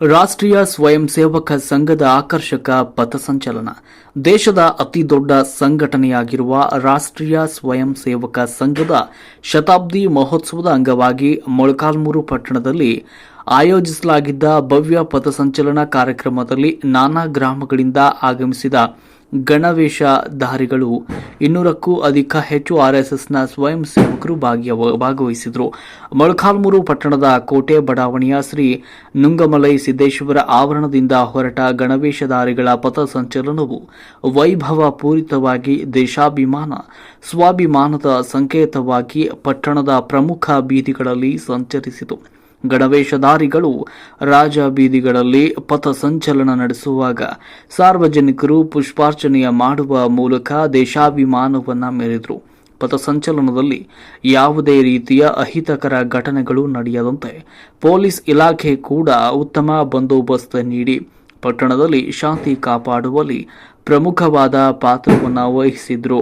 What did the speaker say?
ರಾಷ್ಟ್ರೀಯ ಸ್ವಯಂ ಸೇವಕ ಸಂಘದ ಆಕರ್ಷಕ ಪಥಸಂಚಲನ ದೇಶದ ಅತಿ ದೊಡ್ಡ ಸಂಘಟನೆಯಾಗಿರುವ ರಾಷ್ಟ್ರೀಯ ಸ್ವಯಂ ಸೇವಕ ಸಂಘದ ಶತಾಬ್ದಿ ಮಹೋತ್ಸವದ ಅಂಗವಾಗಿ ಮೊಳಕಾಲ್ಮೂರು ಪಟ್ಟಣದಲ್ಲಿ ಆಯೋಜಿಸಲಾಗಿದ್ದ ಭವ್ಯ ಪಥಸಂಚಲನ ಕಾರ್ಯಕ್ರಮದಲ್ಲಿ ನಾನಾ ಗ್ರಾಮಗಳಿಂದ ಆಗಮಿಸಿದ ಗಣವೇಷಧಾರಿಗಳು ಇನ್ನೂರಕ್ಕೂ ಅಧಿಕ ಹೆಚ್ಚು ಆರ್ಎಸ್ಎಸ್ನ ಸ್ವಯಂ ಸೇವಕರು ಭಾಗವಹಿಸಿದರು. ಮೊಳಕಾಲ್ಮೂರು ಪಟ್ಟಣದ ಕೋಟೆ ಬಡಾವಣೆಯ ಶ್ರೀ ನುಂಗಮಲೈ ಸಿದ್ದೇಶ್ವರ ಆವರಣದಿಂದ ಹೊರಟ ಗಣವೇಷಧಾರಿಗಳ ಪಥಸಂಚಲನವು ವೈಭವ ಪೂರಿತವಾಗಿ ದೇಶಾಭಿಮಾನ, ಸ್ವಾಭಿಮಾನದ ಸಂಕೇತವಾಗಿ ಪಟ್ಟಣದ ಪ್ರಮುಖ ಬೀದಿಗಳಲ್ಲಿ ಸಂಚರಿಸಿತು. ಗಣವೇಷಧಾರಿಗಳು ರಾಜ ಬೀದಿಗಳಲ್ಲಿ ಪಥಸಂಚಲನ ನಡೆಸುವಾಗ ಸಾರ್ವಜನಿಕರು ಪುಷ್ಪಾರ್ಚನೆಯ ಮಾಡುವ ಮೂಲಕ ದೇಶಾಭಿಮಾನವನ್ನ ಮೆರೆದರು. ಪಥಸಂಚಲನದಲ್ಲಿ ಯಾವುದೇ ರೀತಿಯ ಅಹಿತಕರ ಘಟನೆಗಳು ನಡೆಯದಂತೆ ಪೊಲೀಸ್ ಇಲಾಖೆ ಕೂಡ ಉತ್ತಮ ಬಂದೋಬಸ್ತ್ ನೀಡಿ ಪಟ್ಟಣದಲ್ಲಿ ಶಾಂತಿ ಕಾಪಾಡುವಲ್ಲಿ ಪ್ರಮುಖವಾದ ಪಾತ್ರವನ್ನು ವಹಿಸಿದ್ರು.